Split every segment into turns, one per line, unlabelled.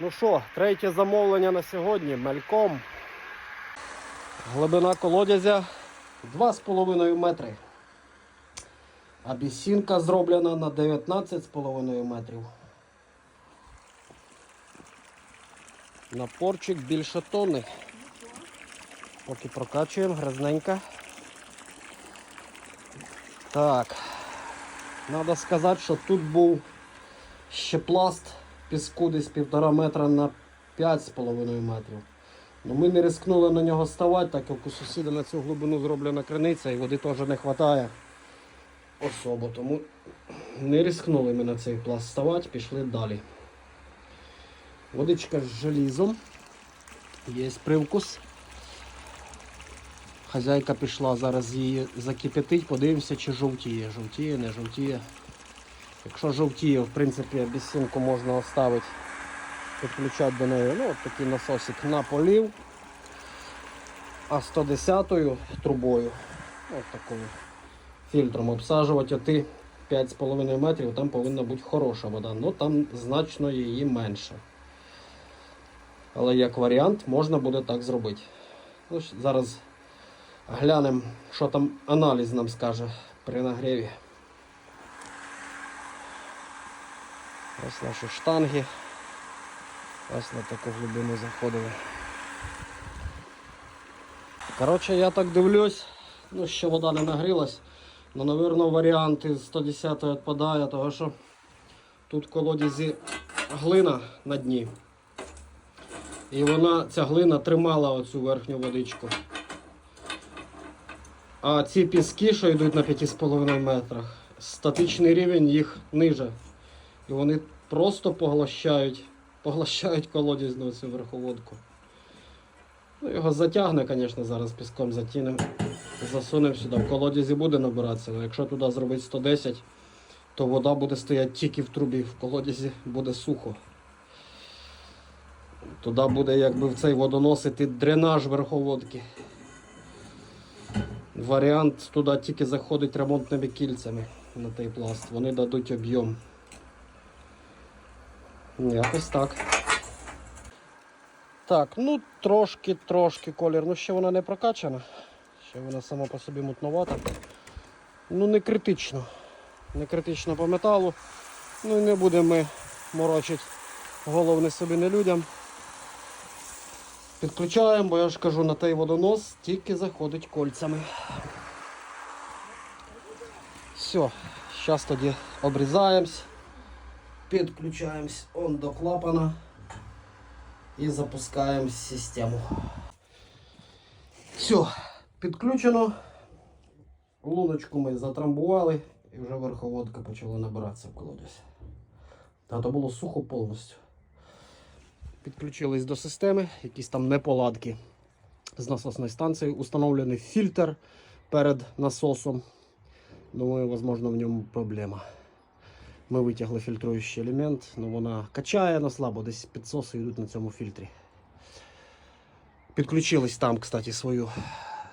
Ну що, третє замовлення на сьогодні мельком. Глибина колодязя 2,5 метри. А бісінка зроблена на 19,5 метрів. Напорчик більше тонни. Поки прокачуємо, грязненька. Так. Треба сказати, що тут був ще пласт піску десь півтора метра на 5,5 метрів. Ну, ми не рискнули на нього ставати, так як у сусіда на цю глибину зроблена криниця і води теж не вистачає особо. Тому не рискнули ми на цей пласт ставати, пішли далі. Водичка з желізом. Є привкус. Хазяйка пішла зараз її закипятить, подивимося, чи жовтіє. Жовтіє, не жовтіє. Якщо жовтіє, в принципі, бісінку можна оставити, підключати до неї ну, от такий насосик на полів. А 110-ю трубою, от такою фільтром обсаджувати оти 5,5 метрів, там повинна бути хороша вода, але там значно її менше. Але як варіант можна буде так зробити. Ну, зараз глянемо, що там аналіз нам скаже при нагріві. Ось наші штанги. Ось на таку глибину заходили. Коротше, я так дивлюсь, ну ще вода не нагрілась. Ну, напевно, варіант із 110 відпадає, тому що тут в колодязі глина на дні. І вона, ця глина тримала оцю верхню водичку. А ці піски, що йдуть на 5,5 метрах, статичний рівень їх ниже. І вони просто поглощають, поглощають колодязну цю верховодку. Ну, його затягне, звісно, зараз піском затінемо. Засунемо сюди. В колодязі буде набиратися, але якщо туди зробити 110, то вода буде стояти тільки в трубі, в колодязі буде сухо. Туди буде якби в цей водонос іти дренаж верховодки. Варіант туди тільки заходить ремонтними кільцями на той пласт. Вони дадуть об'єм. Якось так. Так, ну трошки, трошки колір. Ну ще вона не прокачана. Ще вона сама по собі мутновата. Ну не критично. Не критично по металу. Ну і не будемо ми морочити голову не собі, не людям. Підключаємо, бо я ж кажу, на той водонос тільки заходить кольцями. Все, зараз тоді обрізаємось, підключаємось он до клапана і запускаємо систему. Все, підключено. Луночку ми затрамбували і вже верховодка почала набиратися в колодязь. А то було сухо повністю. Підключились до системи, якісь там неполадки з насосної станції. Установлений фільтр перед насосом. Думаю, можливо, в ньому проблема. Ми витягли фільтруючий елемент, але вона качає на слабо, десь підсоси йдуть на цьому фільтрі. Підключились там, кстати, свою,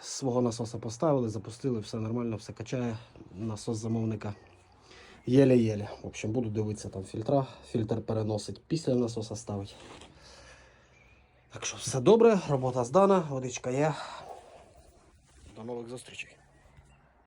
свого насоса поставили, запустили, все нормально, все качає. Насос замовника єле-єле. В общем, буду дивитися там фільтра. Фільтр переносить після насоса ставить. Так що все добре, робота здана, водичка є. До нових зустрічей.